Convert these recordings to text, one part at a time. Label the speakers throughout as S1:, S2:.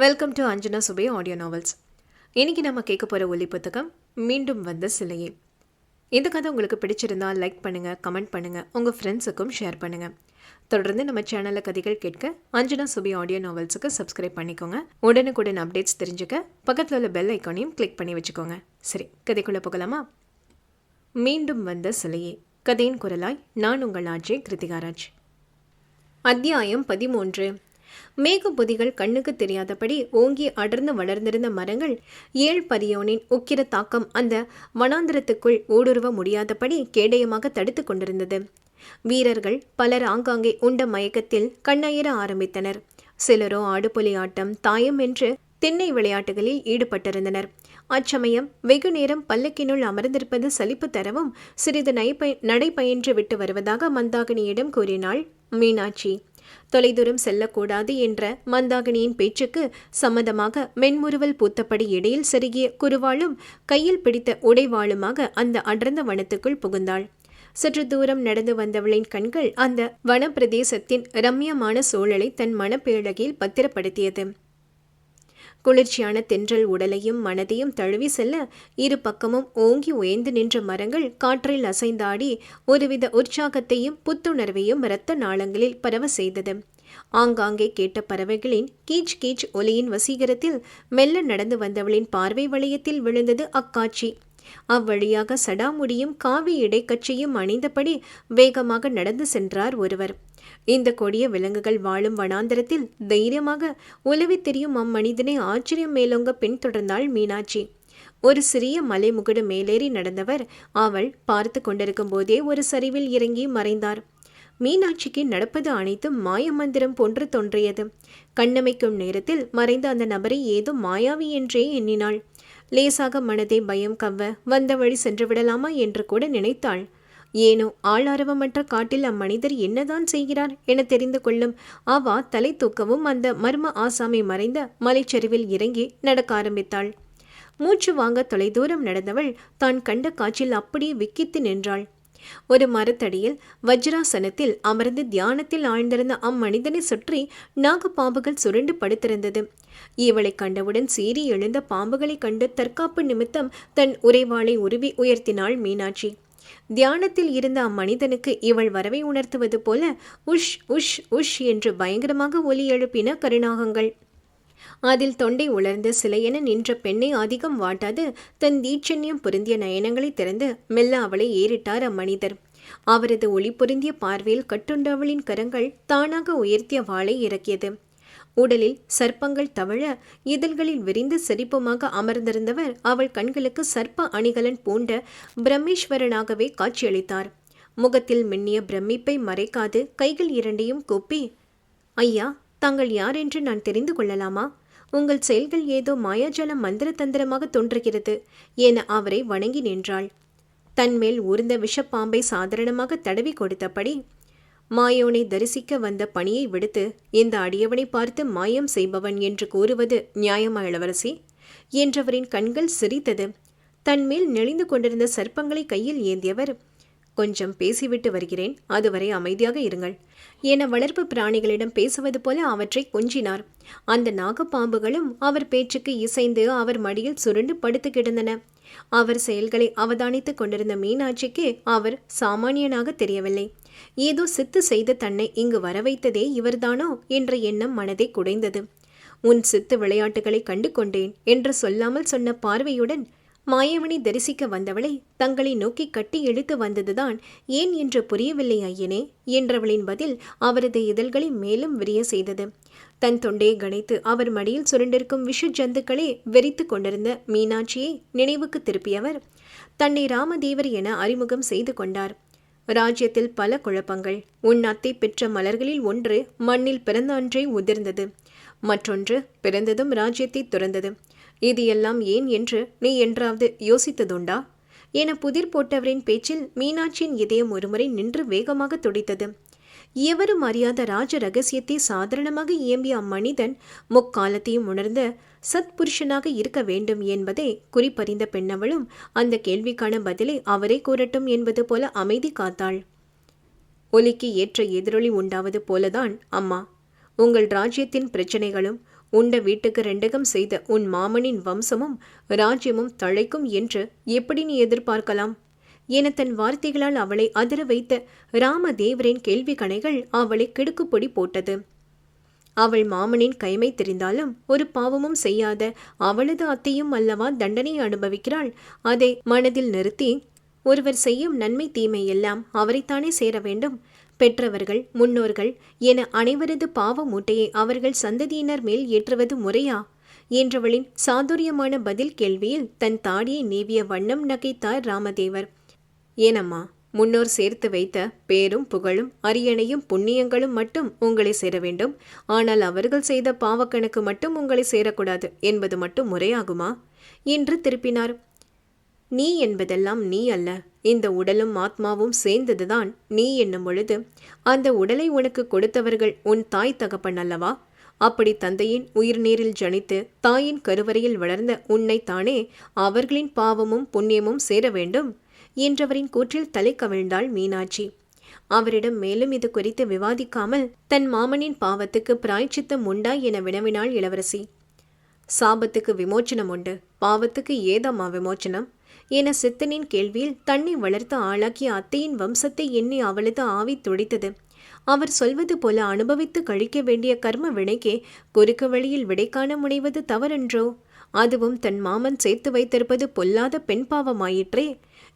S1: Welcome to Anjana Subhe audio novels இன்னைக்கு நம்ம கேட்க போகிற ஒலி புத்தகம் மீண்டும் வந்த சிலையே. இந்த கதை உங்களுக்கு பிடிச்சிருந்தா லைக் பண்ணுங்கள் கமெண்ட் பண்ணுங்கள் உங்கள் ஃப்ரெண்ட்ஸுக்கும் ஷேர் பண்ணுங்கள் தொடர்ந்து நம்ம சேனலில் கதைகள் கேட்க அஞ்சனா சுபி ஆடியோ நாவல்ஸுக்கு சப்ஸ்கிரைப் பண்ணிக்கோங்க. உடனுக்குடன் அப்டேட்ஸ் தெரிஞ்சுக்க பக்கத்தில் உள்ள பெல் ஐக்கானையும் கிளிக் பண்ணி வச்சுக்கோங்க. சரி கதைக்குள்ளே போகலாமா? மீண்டும் வந்த சிலையே. கதையின் குரலாய் நான் உங்கள் ஆட்சி கிருத்திகாராஜ் அத்தியாயம் பதிமூன்று. மேகபொதிகள் கண்ணுக்கு தெரியாதபடி ஓங்கி அடர்ந்து வளர்ந்திருந்த மரங்கள் ஏழ் பதியோனின் உக்கிர தாக்கம் அந்த வனாந்திரத்துக்குள் ஊடுருவ முடியாதபடி கேடயமாக தடுத்து கொண்டிருந்தது. வீரர்கள் பலர் ஆங்காங்கே உண்ட மயக்கத்தில் கண்ணயிர ஆரம்பித்தனர். சிலரோ ஆடுபொலி ஆட்டம் தாயம் என்று திண்ணை விளையாட்டுகளில் ஈடுபட்டிருந்தனர். அச்சமயம் வெகு நேரம் பல்லக்கினுள் அமர்ந்திருப்பது சலிப்பு தரவும் சிறிது நடைபயின்று விட்டு வருவதாக மந்தாகினியிடம் கூறினாள் மீனாட்சி. தொலைதூரம் செல்லக்கூடாது என்ற மந்தாகினியின் பேச்சுக்கு சம்மதமாக மென்முறுவல் பூத்தபடி இடையில் செருகிய குருவாளும் கையில் பிடித்த உடைவாளுமாக அந்த அடர்ந்த வனத்துக்குள் புகுந்தாள். சற்று தூரம் நடந்து வந்தவளின் கண்கள் அந்த வனப்பிரதேசத்தின் ரம்யமான சூழலை தன் மனப்பேழகையில் பத்திரப்படுத்தியது. குளிர்ச்சியான தென்றல் உடலையும் மனதையும் தழுவி செல்ல இரு பக்கமும் ஓங்கி உயர்ந்து நின்ற மரங்கள் காற்றில் அசைந்தாடி ஒருவித உற்சாகத்தையும் புத்துணர்வையும் இரத்த நாளங்களில் பரவ செய்தது. ஆங்காங்கே கேட்ட பறவைகளின் கீச் கீச் ஒலியின் வசீகரத்தில் மெல்ல நடந்து வந்தவளின் பார்வை வளையத்தில் விழுந்தது அக்காட்சி. அவ்வழியாக சடாமுடியும் காவி இடைக்கட்சியும் அணிந்தபடி வேகமாக நடந்து சென்றார் ஒருவர். இந்த கொடிய விலங்குகள் வாழும் வனாந்தரத்தில் தைரியமாக உலவி தெரியும் அம்மனிதனை ஆச்சரியம் மேலோங்க பின்தொடர்ந்தாள் மீனாட்சி. ஒரு சிறிய மலைமுகடு மேலேறி நடந்தவர் அவள் பார்த்து கொண்டிருக்கும் போதே ஒரு சரிவில் இறங்கி மறைந்தார். மீனாட்சிக்கு நடப்பது அனைத்தும் மாயமந்திரம் போன்று தோன்றியது. கண்ணமைக்கும் நேரத்தில் மறைந்த அந்த நபரை ஏதோ மாயாவி என்றே எண்ணினாள். லேசாக மனதை பயம் கவ்வ வந்த வழி சென்று விடலாமா என்று கூட நினைத்தாள். ஏனோ ஆளாரவமற்ற காட்டில் அம்மனிதர் என்னதான் செய்கிறார் என தெரிந்து கொள்ளும் அவா தலை தூக்கவும் அந்த மர்ம ஆசாமி மறைந்த மலைச்சரிவில் இறங்கி நடக்க ஆரம்பித்தாள். மூச்சு வாங்க தொலைதூரம் நடந்தவள் தான் கண்ட காட்சியில் அப்படியே விக்கித்து நின்றாள். ஒரு மரத்தடியில் வஜ்ராசனத்தில் அமர்ந்து தியானத்தில் ஆழ்ந்திருந்த அம்மனிதனை சுற்றி நாகப்பாம்புகள் சுருண்டு படுத்திருந்தது. இவளை கண்டவுடன் சீறி எழுந்த பாம்புகளை கண்டு தற்காப்பு நிமித்தம் தன் உரைவாளை உருவி உயர்த்தினாள் மீனாட்சி. தியானத்தில் இருந்த அம்மனிதனுக்கு இவள் வரவை உணர்த்துவது போல உஷ் உஷ் உஷ் என்று பயங்கரமாக ஒலி எழுப்பின கருணாகங்கள். அதில் தொண்டை உலர்ந்து சிலையென நின்ற பெண்ணை அதிகம் வாட்டாது தன் தீட்சண்யம் பொருந்திய நயனங்களை திறந்து மெல்ல அவளை ஏறிட்டார் அம்மனிதர். அவரது ஒளி பொருந்திய பார்வையில் கட்டுண்டவளின் கரங்கள் தானாக உயர்த்திய வாளை இறக்கியது. உடலில் சர்ப்பங்கள் தவழ இதழ்களில் விரிந்து சிரிப்புமாக அமர்ந்திருந்தவர் அவள் கண்களுக்கு சர்ப்ப அணிகலன் பூண்ட பிரம்மேஸ்வரனாகவே காட்சியளித்தார். முகத்தில் மின்னிய பிரமிப்பை மறைக்காது கைகள் இரண்டையும் கூப்பி ஐயா தாங்கள் யார் என்று நான் தெரிந்து கொள்ளலாமா? உங்கள் செயல்கள் ஏதோ மாயாஜாலம் மந்திர தந்திரமாக தோன்றுகிறது என அவரை வணங்கி நின்றாள். தன்மேல் உருந்த விஷப்பாம்பை சாதாரணமாக தடவி கொடுத்தபடி மாயோனை தரிசிக்க வந்த பணியை விடுத்து இந்த அடியவனை பார்த்து மாயம் செய்பவன் என்று கூறுவது நியாயமா இளவரசி? என்றவரின் கண்கள் சிரித்தது. தன்மேல் நெளிந்து கொண்டிருந்த சர்ப்பங்களை கையில் ஏந்தியவர் கொஞ்சம் பேசிவிட்டு வருகிறேன் அதுவரை அமைதியாக இருங்கள் என வளர்ப்பு பிராணிகளிடம் பேசுவது போல அவற்றை கொஞ்சினார். அந்த நாகப்பாம்புகளும் அவர் பேச்சுக்கு இசைந்து அவர் மடியில் சுருண்டு படுத்து கிடந்தன. அவர் செயல்களை அவதானித்துக் கொண்டிருந்த மீனாட்சிக்கு அவர் சாமானியனாக தெரியவில்லை. ஏதோ சித்து செய்த தன்னை இங்கு வரவைத்ததே இவர்தானோ என்ற எண்ணம் மனதை குடைந்தது. உன் சித்து விளையாட்டுகளை கண்டு கொண்டேன் என்று சொல்லாமல் சொன்ன பார்வையுடன் மாயவனை தரிசிக்க வந்தவளை தங்களை நோக்கி கட்டி இழுத்து வந்ததுதான் ஏன் என்று புரியவில்லை ஐயனே என்றவளின் பதில் அவரது இதழ்களை மேலும் விரிய செய்தது. தன் தொண்டையை கணைத்து அவர் மடியில் சுருண்டிருக்கும் விஷ ஜந்துக்களே வெறித்து கொண்டிருந்த மீனாட்சியை நினைவுக்கு திருப்பியவர் தன்னை ராமதேவர் என அறிமுகம் செய்து கொண்டார். ராஜ்யத்தில் பல குழப்பங்கள். உன் அத்தை பெற்ற மலர்களில் ஒன்று மண்ணில் பிறந்த அன்றே உதிர்ந்தது. மற்றொன்று பிறந்ததும் ராஜ்யத்தை துறந்தது. இது எல்லாம் ஏன் என்று நீ என்றாவது யோசித்ததுண்டா? என புதிர் போட்டவரின் பேச்சில் மீனாட்சியின் இதயம் ஒருமுறை நின்று வேகமாக துடித்தது. எவரும் அறியாத ராஜ ரகசியத்தை சாதாரணமாக இயம்பிய அம்மனிதன் முக்காலத்தையும் உணர்ந்த சத்புருஷனாக இருக்க வேண்டும் என்பதை குறிப்பறிந்த பெண்ணவளும் அந்த கேள்விக்கான பதிலை அவரே கூறட்டும் என்பது போல அமைதி காத்தாள். ஒலிக்கு ஏற்ற எதிரொலி உண்டாவது போலதான் அம்மா. உங்கள் ராஜ்யத்தின் பிரச்சனைகளும் உண்ட வீட்டுக்கு ரெண்டகம் செய்த உன் மாமனின் வம்சமும் ராஜ்யமும் தழைக்கும் என்று எப்படி நீ எதிர்பார்க்கலாம்? என தன் வார்த்தைகளால் அவளை அதிர வைத்த ராமதேவரின் கேள்வி கணைகள் அவளை கிடுக்குப்பொடி போட்டது. அவள் மாமனின் கைமை தெரிந்தாலும் ஒரு பாவமும் செய்யாத அவளது அத்தையும் அல்லவா தண்டனை அனுபவிக்கிறாள். அதை மனதில் நிறுத்தி ஒருவர் செய்யும் நன்மை தீமை எல்லாம் அவரைத்தானே சேர வேண்டும். பெற்றவர்கள் முன்னோர்கள் என அனைவரது பாவ மூட்டையை அவர்கள் சந்ததியினர் மேல் ஏற்றுவது முறையா? என்றவளின் சாதுரியமான பதில் கேள்வியில் தன் தாடியை நீவிய வண்ணம் நகைத்தார் ராமதேவர். ஏனம்மா முன்னோர் சேர்த்து வைத்த பேரும் புகழும் அரியணையும் புண்ணியங்களும் மட்டும் உங்களை சேர வேண்டும் ஆனால் அவர்கள் செய்த பாவக்கணக்கு மட்டும் உங்களை சேரக்கூடாது என்பது மட்டும் முறையாகுமா என்று திருப்பினார். நீ என்பதெல்லாம் நீ அல்ல. இந்த உடலும் ஆத்மாவும் சேர்ந்ததுதான் நீ என்னும் பொழுது அந்த உடலை உனக்கு கொடுத்தவர்கள் உன் தாய் தகப்பன் அல்லவா? அப்படி தந்தையின் உயிர்நீரில் ஜனித்து தாயின் கருவறையில் வளர்ந்த உன்னைத்தானே தானே அவர்களின் பாவமும் புண்ணியமும் சேர வேண்டும் என்றவரின் கூற்றில் தலை கவிழ்ந்தாள் மீனாட்சி. அவரிடம் மேலும் இது குறித்து விவாதிக்காமல் தன் மாமனின் பாவத்துக்கு பிராய்ச்சித்தம் உண்டா என வினவினாள் இளவரசி. சாபத்துக்கு விமோச்சனம் உண்டு பாவத்துக்கு ஏதம்மா விமோச்சனம்? என சித்தனின் கேள்வியில் தன்னை வளர்த்து ஆளாக்கிய அத்தையின் வம்சத்தை எண்ணி அவளது ஆவி துடித்தது. அவர் சொல்வது போல அனுபவித்து கழிக்க வேண்டிய கர்ம வினைக்கே குறுக்கு வழியில் விடை காண முனைவது தவறென்றோ? அதுவும் தன் மாமன் சேர்த்து வைத்திருப்பது பொல்லாத பெண் பாவமாயிற்றே?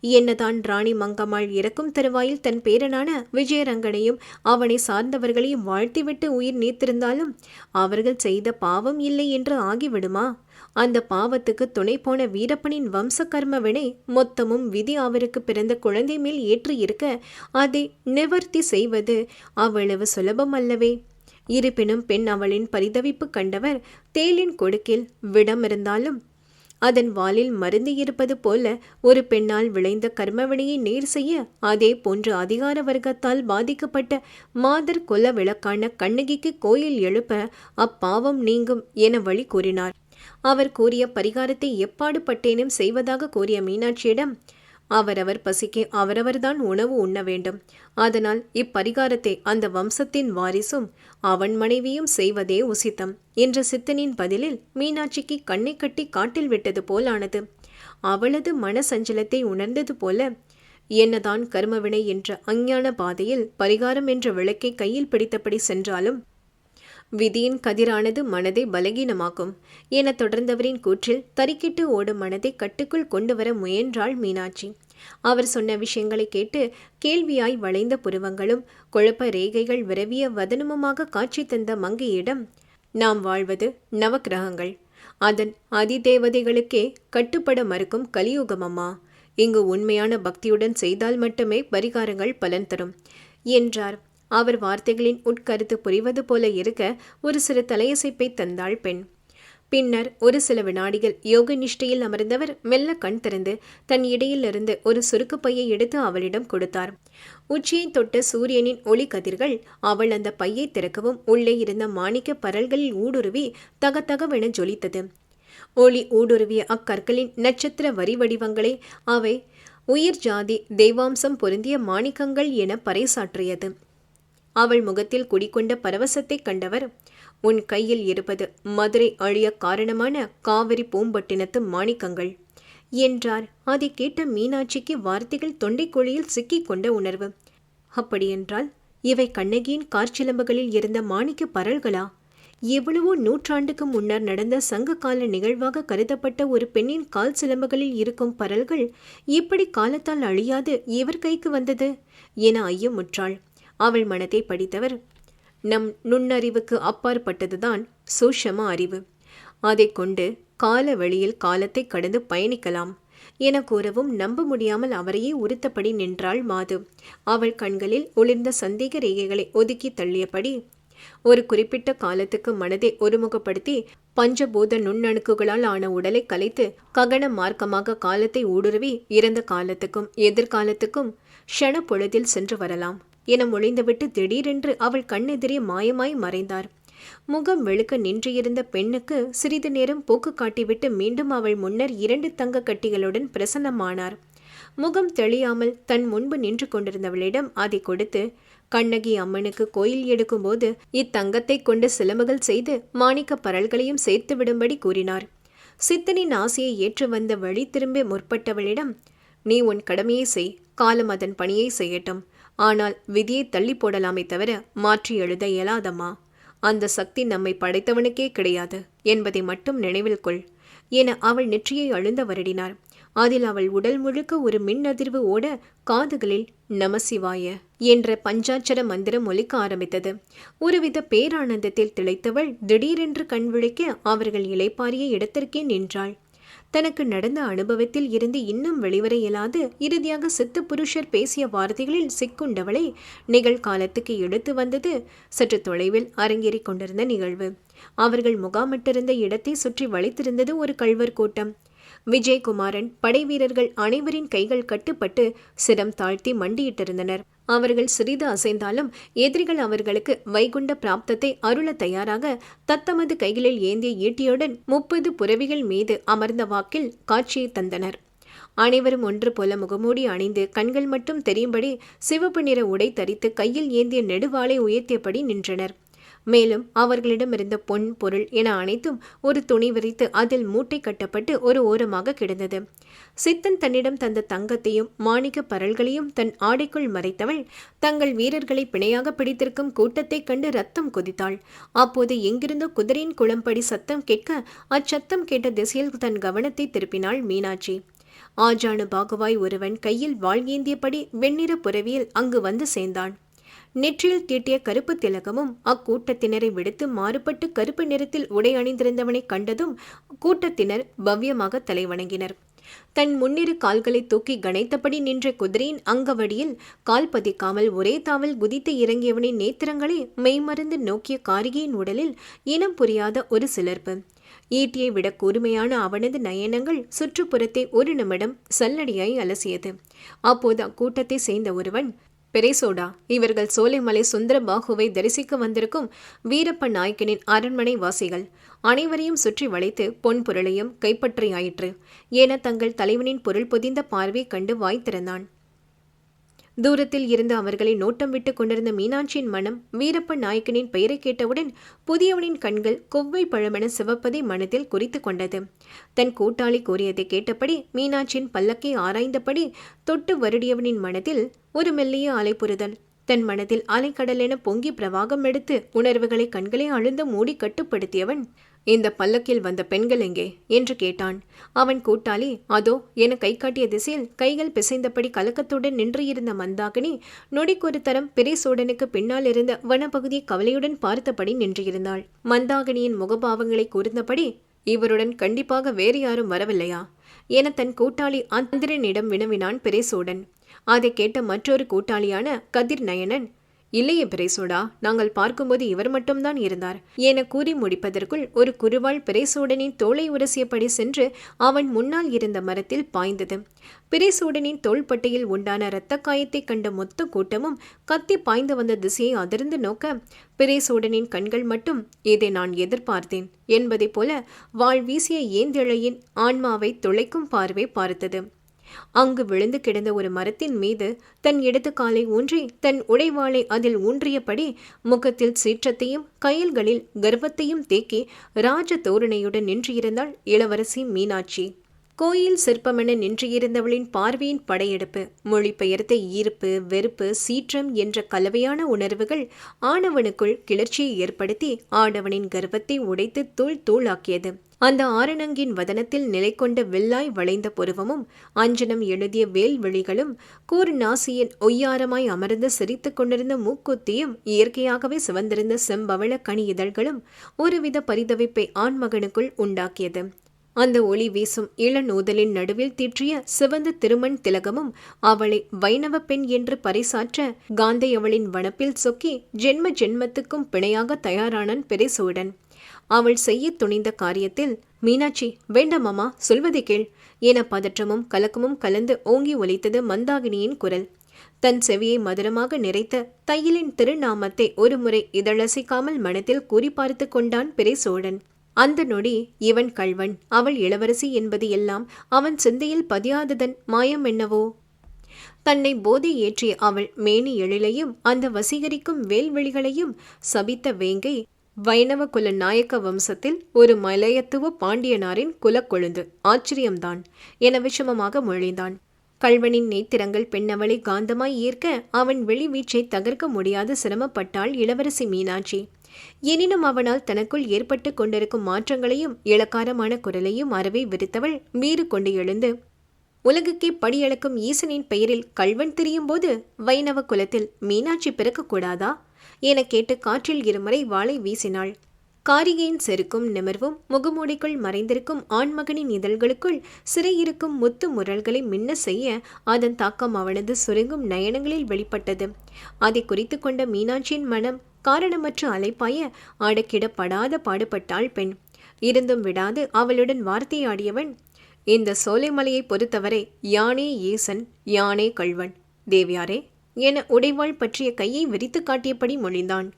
S1: என்னதான் ராணி மங்கம்மாள் இறக்கும் தருவாயில் தன் பேரனான விஜயரங்கனையும் அவனை சார்ந்தவர்களையும் வாழ்த்திவிட்டு உயிர் நீத்திருந்தாலும் அவர்கள் செய்த பாவம் இல்லை என்று ஆகிவிடுமா? அந்த பாவத்துக்கு துணை போன வீரப்பனின் வம்ச கர்ம வினை மொத்தமும் விதி அவருக்கு பிறந்த குழந்தை மேல் ஏற்று இருக்க அதை நிவர்த்தி செய்வது அவ்வளவு சுலபம் அல்லவே. இருப்பினும் பெண் அவளின் பரிதவிப்பு கண்டவர் தேலின் கொடுக்கில் விடமிருந்தாலும் அதன் வாலில் மருந்து இருப்பது போல ஒரு பெண்ணால் விளைந்த கர்மவினையை நேர் செய்ய அதே போன்று அதிகார வர்க்கத்தால் பாதிக்கப்பட்ட மாதர் கொல விளக்கான கண்ணகிக்கு கோயில் எழுப்ப அப்பாவம் நீங்கும் என வழி கூறினார். அவர் கூறிய பரிகாரத்தை எப்பாடு பட்டேனும் செய்வதாக கூறிய மீனாட்சியிடம் அவரவர் பசிக்கு அவரவர்தான் உணவு உண்ண வேண்டும். அதனால் இப்பரிகாரத்தை அந்த வம்சத்தின் வாரிசும் அவன் மனைவியும் செய்வதே உசித்தம் என்ற சித்தனின் பதிலில் மீனாட்சிக்கு கண்ணை கட்டி காட்டில் விட்டது போலானது. அவளது மன சஞ்சலத்தை உணர்ந்தது போல என்னதான் கர்மவினை என்ற அஞ்ஞான பாதையில் பரிகாரம் என்ற விளக்கை கையில் பிடித்தபடி சென்றாலும் விதியின் கதிரானது மனதை பலகீனமாக்கும். என தொடர்ந்தவரின் கூற்றில் தறிக்கிட்டு ஓடும் மனதை கட்டுக்குள் கொண்டு வர முயன்றாள் மீனாட்சி. அவர் சொன்ன விஷயங்களை கேட்டு கேள்வியாய் வளைந்த புருவங்களும் குழப்ப ரேகைகள் விரவிய வதனமுமாக காட்சி தந்த மங்கையிடம் நாம் வாழ்வது நவக்கிரகங்கள். அதன் அதிதேவதைகளுக்கே கட்டுப்பட மறுக்கும் கலியுகமம்மா. இங்கு உண்மையான பக்தியுடன் செய்தால் மட்டுமே பரிகாரங்கள் பலன் தரும் என்றார். அவர் வார்த்தைகளின் உட்கருத்து புரிவது போல இருக்க ஒரு சிறு தலையசைப்பை தந்தாள் பெண். பின்னர் ஒரு சில வினாடிகள் யோக நிஷ்டையில் அமர்ந்தவர் மெல்ல கண் திறந்து தன் இடையிலிருந்து ஒரு சுருக்கு பையை எடுத்து அவளிடம் கொடுத்தார். உச்சியை தொட்ட சூரியனின் ஒளி கதிர்கள் அவள் அந்த பையை திறக்கவும் உள்ளே இருந்த மாணிக்க பரல்களில் ஊடுருவி தகத்தகவென ஜொலித்தது. ஒளி ஊடுருவிய அக்கற்களின் நட்சத்திர வரி வடிவங்களே அவை உயிர் ஜாதி தெய்வாம்சம் பொருந்திய மாணிக்கங்கள் என பறைசாற்றியது. அவள் முகத்தில் குடிக்கொண்ட பரவசத்தை கண்டவர் உன் கையில் இருப்பது மதுரை அழிய காரணமான காவிரி பூம்பட்டினத்து மாணிக்கங்கள் என்றார். அதை கேட்ட மீனாட்சிக்கு வார்த்தைகள் தொண்டைக்குழியில் சிக்கிக் கொண்ட உணர்வு. அப்படியென்றால் இவை கண்ணகியின் காற்சிலம்புகளில் இருந்த மாணிக்க பரல்களா? எவ்வளவோ நூற்றாண்டுக்கு முன்னர் நடந்த சங்க கால நிகழ்வாக கருதப்பட்ட ஒரு பெண்ணின் கால் சிலம்புகளில் இருக்கும் பரல்கள் எப்படி காலத்தால் அழியாது இவர் கைக்கு வந்தது? என ஐயமுற்றாள். அவள் மனத்தை படித்தவர். நம் நுண்ணறிவுக்கு அப்பாற்பட்டதுதான் சூஷம அறிவு. அதை கொண்டு கால வழியில் காலத்தை கடந்து பயணிக்கலாம் என கூறவும் நம்ப முடியாமல் அவரையே உறுத்தபடி நின்றாள் மாது. அவள் கண்களில் ஒளிர்ந்த சந்தேக ரேகைகளை ஒதுக்கி தள்ளியபடி ஒரு குறிப்பிட்ட காலத்துக்கு மனதை ஒருமுகப்படுத்தி பஞ்சபூத நுண்ணணுக்குகளால் ஆன உடலை கலைத்து ககன மார்க்கமாக காலத்தை ஊடுருவி இறந்த காலத்துக்கும் எதிர்காலத்துக்கும் ஷண பொழுதில் சென்று வரலாம். என ஒழிந்துவிட்டு திடீரென்று அவள் கண்ணெதிரே மாயமாய் மறைந்தார். முகம் வெளுக்க நின்றிருந்த பெண்ணுக்கு சிறிது நேரம் போக்கு காட்டிவிட்டு மீண்டும் அவள் முன்னர் இரண்டு தங்க கட்டிகளுடன் பிரசன்னமானார். முகம் தெளியாமல் தன் முன்பு நின்று கொண்டிருந்தவளிடம் அதை கொடுத்து கண்ணகி அம்மனுக்கு கோயில் எடுக்கும்போது இத்தங்கத்தை கொண்டு சிலம்புகள் செய்து மாணிக்க பரல்களையும் சேர்த்து விடும்படி கூறினார். சித்தனின் ஆசையை ஏற்று வந்த வழி திரும்பி முற்பட்டவளிடம் நீ உன் கடமையை செய் காலம் அதன் பணியை செய்யட்டும். ஆனால் விதியை தள்ளி போடலாமே தவிர மாற்றி எழுத இயலாதம்மா. அந்த சக்தி நம்மை படைத்தவனுக்கே கிடையாது என்பதை மட்டும் நினைவில் கொள். என அவள் நெற்றியை அழுந்த வருடினார் அதில் அவள் உடல் முழுக்க ஒரு மின் அதிர்வு ஓட காதுகளில் நமசிவாய என்ற பஞ்சாட்சர மந்திரம் ஒலிக்க ஆரம்பித்தது. ஒருவித பேரானந்தத்தில் திளைத்தவள் திடீரென்று கண் விழிக்க அவர்கள் இலைப்பாரிய இடத்திற்கே நின்றாள் தனக்கு நடந்த அனுபவத்தில் இருந்து இன்னும் வெளிவர இயலாது. இறுதியாக சித்து புருஷர் பேசிய வார்த்தைகளில் சிக்குண்டவளை நிகழ்காலத்துக்கு எடுத்து வந்தது. சற்று தொலைவில் அரங்கேறிக் கொண்டிருந்த நிகழ்வு. அவர்கள் முகாமிட்டிருந்த இடத்தை சுற்றி வளைத்திருந்தது ஒரு கல்வர் கூட்டம். விஜயகுமாரன் படைவீரர்கள் அனைவரின் கைகள் கட்டுப்பட்டு சிரம் தாழ்த்தி மண்டியிட்டிருந்தனர். அவர்கள் சிறிது அசைந்தாலும் எதிரிகள் அவர்களுக்கு வைகுண்ட பிராப்தத்தை அருள தயாராக தத்தமது கைகளில் ஏந்திய ஈட்டியுடன் முப்பது புறவிகள் மீது அமர்ந்த வாக்கில் காட்சியை தந்தனர். அனைவரும் ஒன்று போல முகமூடி அணிந்து கண்கள் மட்டும் தெரியும்படி சிவப்பு நிற உடை தரித்து கையில் ஏந்திய நெடுவாளை உயர்த்தியபடி நின்றனர். மேலும் அவர்களிடமிருந்த பொன் பொருள் என அனைத்தும் ஒரு துணி விரித்து அதில் மூட்டை கட்டப்பட்டு ஒரு ஓரமாக கிடந்தது. சித்தன் தன்னிடம் தந்த தங்கத்தையும் மாணிக்க பரல்களையும் தன் ஆடைக்குள் மறைத்தவள் தங்கள் வீரர்களை பிணையாக பிடித்திருக்கும் கூட்டத்தைக் கண்டு ரத்தம் கொதித்தாள். அப்போது எங்கிருந்தோ குதிரையின் குளம்படி சத்தம் கேட்க அச்சத்தம் கேட்ட திசையில் தன் கவனத்தை திருப்பினாள் மீனாட்சி. ஆஜானு பாகுவாய் ஒருவன் கையில் வாழ்கேந்தியபடி வெண்ணிற புறவியில் அங்கு வந்து சேர்ந்தான். நெற்றியில் தீட்டிய கருப்பு திலகமும் அக்கூட்டத்தினரை விடுத்து மாறுபட்டு கருப்பு நிறத்தில் உடை அணிந்திருந்தவனை கண்டதும் கூட்டத்தினர் பவ்யமாக தலைவணங்கினர். தன் முன்னிரு கால்களை தூக்கி கனைத்தபடி நின்ற குதிரையின் அங்கவடியில் கால் பதிக்காமல் ஒரே தாவல் குதித்து இறங்கியவனின் நேத்திரங்களை மெய்மறந்து நோக்கிய காரிகையின் உடலில் இனம் புரியாத ஒரு சிலர்ப்பு. ஈட்டியை விட கூர்மையான அவனது நயனங்கள் சுற்றுப்புறத்தை ஒரு நிமிடம் சல்லடியாய் அலசியது. அப்போது அக்கூட்டத்தை சேர்ந்த ஒருவன் பெரேசோடா. இவர்கள் சோலைமலை சுந்தரபாகுவை தரிசிக்க வந்திருக்கும் வீரப்ப நாயக்கனின் அரண்மனை வாசிகள் அனைவரையும் சுற்றி வளைத்து பொன் பொருளையும் கைப்பற்றியாயிற்று. என தங்கள் தலைவனின் பொருள் பொதிந்த பார்வை கண்டு வாய் திறந்தான். தூரத்தில் இருந்து அவர்களை நோட்டம் விட்டு கொண்டிருந்த மீனாட்சியின் மனம் வீரப்ப நாயக்கனின் பெயரை கேட்டவுடன் புதியவனின் கண்கள் கொவ்வை பழமென சிவப்பதை மனத்தில் குறித்து கொண்டது. தன் கூட்டாளி கூறியதை கேட்டபடி மீனாட்சியின் பல்லக்கை ஆராய்ந்தபடி தொட்டு வருடியவனின் மனத்தில் ஒரு மெல்லிய அலைப்புறுதல் தன் மனதில் அலைக்கடலென பொங்கி பிரவாகம் எடுத்து உணர்வுகளை கண்களை அழுந்த மூடி கட்டுப்படுத்தியவன் இந்த பல்லக்கில் வந்த பெண்கள் எங்கே? என்று கேட்டான். அவன் கூட்டாளி அதோ என கை காட்டிய திசையில் கைகள் பிசைந்தபடி கலக்கத்துடன் நின்று இருந்த மந்தாகினி நொடிக்கொரு தரம் பிரேசோடனுக்கு பின்னால் இருந்த வனப்பகுதியை கவலையுடன் பார்த்தபடி நின்றிருந்தாள். மந்தாகினியின் முகபாவங்களை கூர்ந்தபடி இவருடன் கண்டிப்பாக வேறு யாரும் வரவில்லையா என தன் கூட்டாளி அந்திரனிடம் வினவினான் பிரேசோடன் அதை கேட்ட மற்றொரு கூட்டாளியான கதிர் நயனன் இல்லையே பிரேசோடா நாங்கள் பார்க்கும்போது இவர் மட்டும்தான் இருந்தார். என கூறி முடிப்பதற்குள் ஒரு குருவாள் பிரேசோடனின் தோலை உரசியபடி சென்று அவன் முன்னால் இருந்த மரத்தில் பாய்ந்தது. பிரேசோடனின் தோள்பட்டையில் உண்டான இரத்த காயத்தை கண்ட மொத்த கூட்டமும் கத்தி பாய்ந்து வந்த திசையை அதிர்ந்து நோக்க பிரேசோடனின் கண்கள் மட்டும் இதை நான் எதிர்பார்த்தேன் என்பதைப் போல வாழ் வீசிய ஏந்திழையின் ஆன்மாவை துளைக்கும் பார்வை பார்த்தது. அங்கு விழுந்து கிடந்த ஒரு மரத்தின் மீது தன் இடது காலை ஊன்றி தன் உடைவாளை அதில் ஊன்றியபடி முகத்தில் சீற்றத்தையும் கயல்களில் கர்வத்தையும் தேக்கி ராஜ தோரணையுடன் நின்றிருந்தாள் இளவரசி மீனாட்சி. கோயில் சிற்பமென நின்றிருந்தவளின் பார்வையின் படையெடுப்பு மொழிபெயர்த்த ஈர்ப்பு வெறுப்பு சீற்றம் என்ற கலவையான உணர்வுகள் ஆணவனுக்குள் கிளர்ச்சியை ஏற்படுத்தி ஆடவனின் கர்வத்தை உடைத்து தூள் தூளாக்கியது. அந்த ஆரணங்கின் வதனத்தில் நிலை கொண்ட வெள்ளாய் வளைந்த புருவமும் அஞ்சனம் எழுதிய வேல்வெளிகளும் கூர் நாசியின் ஒய்யாரமாய் அமர்ந்து சிரித்துக் கொண்டிருந்த மூக்குத்தியும் இயற்கையாகவே சிவந்திருந்த செம்பவள கனி இதழ்களும் ஒருவித பரிதவிப்பை ஆண்மகனுக்குள் உண்டாக்கியது. அந்த ஒளி வீசும் இளநூதலின் நடுவில் தீற்றிய சிவந்த திருமண் திலகமும் அவளை வைணவ பெண் என்று பறைசாற்ற காந்தையவளின் வனப்பில் சொக்கி ஜென்ம ஜென்மத்துக்கும் பிணையாக தயாரானன் பெரிசூடன். அவள் செய்ய துணிந்த காரியத்தில் மீனாட்சி வேண்டாமாமா சொல்வதை கேள் என பதற்றமும் கலக்கமும் கலந்து ஓங்கி ஒலித்தது மந்தாகினியின் குரல். தன் செவியை மதுரமாக நிறைத்த தையலின் திருநாமத்தை ஒருமுறை இதழசிக்காமல் மனத்தில் கூறி பார்த்து கொண்டான் பெரிசோழன் அந்த நொடி இவன் கள்வன் அவள் இளவரசி என்பது எல்லாம் அவன் சிந்தையில் பதியாததன் மாயம் என்னவோ? தன்னை போதை ஏற்றிய அவள் மேனி எழிலையும் அந்த வசீகரிக்கும் வேல்வெளிகளையும் சபித்த வேங்கை வைணவ குல நாயக்க வம்சத்தில் ஒரு மலையத்துவ பாண்டியனாரின் குலக்கொழுந்து. ஆச்சரியம்தான். என விஷமமாக மொழிந்தான். கல்வனின் நேத்திரங்கள் பெண்ணவளை காந்தமாய் ஈர்க்க அவன் வெளிவீச்சை தகர்க்க முடியாது சிரமப்பட்டாள் இளவரசி மீனாட்சி. எனினும் அவனால் தனக்குள் ஏற்பட்டு கொண்டிருக்கும் மாற்றங்களையும் இளக்காரமான குரலையும் அறவே விரித்தவள் மீறு கொண்டு எழுந்து உலகுக்கே படியளக்கும் ஈசனின் பெயரில் கல்வன் தெரியும் போது வைணவ குலத்தில் மீனாட்சி பிறக்கக்கூடாதா? என கேட்டு காற்றில் இருமுறை வாளை வீசினாள். காரிகையின் செருக்கும் நிமிர்வும் முகமூடிக்குள் மறைந்திருக்கும் ஆண்மகனின் இதழ்களுக்குள் சிறையிருக்கும் முத்து முரல்களை மின்ன செய்ய அதன் தாக்கம் அவனது சுருங்கும் நயனங்களில் வெளிப்பட்டது. அதை குறித்து கொண்ட மீனாட்சியின் மனம் காரணமற்ற அலைப்பாய ஆடக்கிடப்படாத பாடுபட்டாள் பெண். இருந்தும் விடாது அவளுடன் வார்த்தையாடியவன் இந்த சோலைமலையை பொறுத்தவரை யானே ஈசன் யானே கள்வன். தேவியாரே என உடைவாள் பற்றிய கையை விரித்து காட்டியபடி மொழிந்தான்.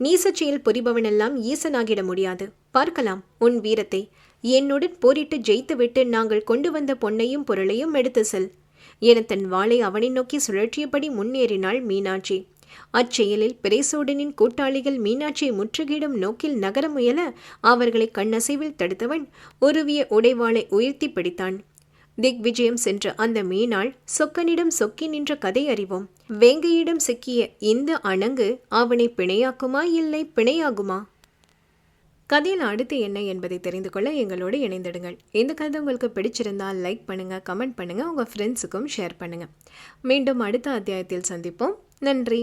S1: நீசச்செயல் புரிபவனெல்லாம் ஈசனாகிட முடியாது. பார்க்கலாம் உன் வீரத்தை. என்னுடன் போரிட்டு ஜெயித்துவிட்டு நாங்கள் கொண்டு வந்த பொன்னையும் பொருளையும் எடுத்து செல் என தன் வாளை அவனை நோக்கி சுழற்றியபடி முன்னேறினாள் மீனாட்சி. அச்செயலில் பிரேசோடனின் கூட்டாளிகள் மீனாட்சியை முற்றுகையிடும் நோக்கில் நகர முயல அவர்களை கண்ணசைவில் தடுத்தவன் உருவிய உடைவாளை உயர்த்தி பிடித்தான். திக்விஜயம் சென்ற அந்த மீனாள் சொக்கனிடம் சொக்கி நின்ற கதை அறிவோம். வேங்கையிடம் சிக்கிய இந்த அணங்கு அவனை பிணையாக்குமா இல்லை பிணையாகுமா? கதையில் அடுத்து என்ன என்பதை தெரிந்து கொள்ள எங்களோடு இணைந்திடுங்கள். இந்த கதை உங்களுக்கு பிடிச்சிருந்தால் லைக் பண்ணுங்கள் கமெண்ட் பண்ணுங்கள் உங்கள் ஃப்ரெண்ட்ஸுக்கும் ஷேர் பண்ணுங்கள் மீண்டும் அடுத்த அத்தியாயத்தில் சந்திப்போம். நன்றி.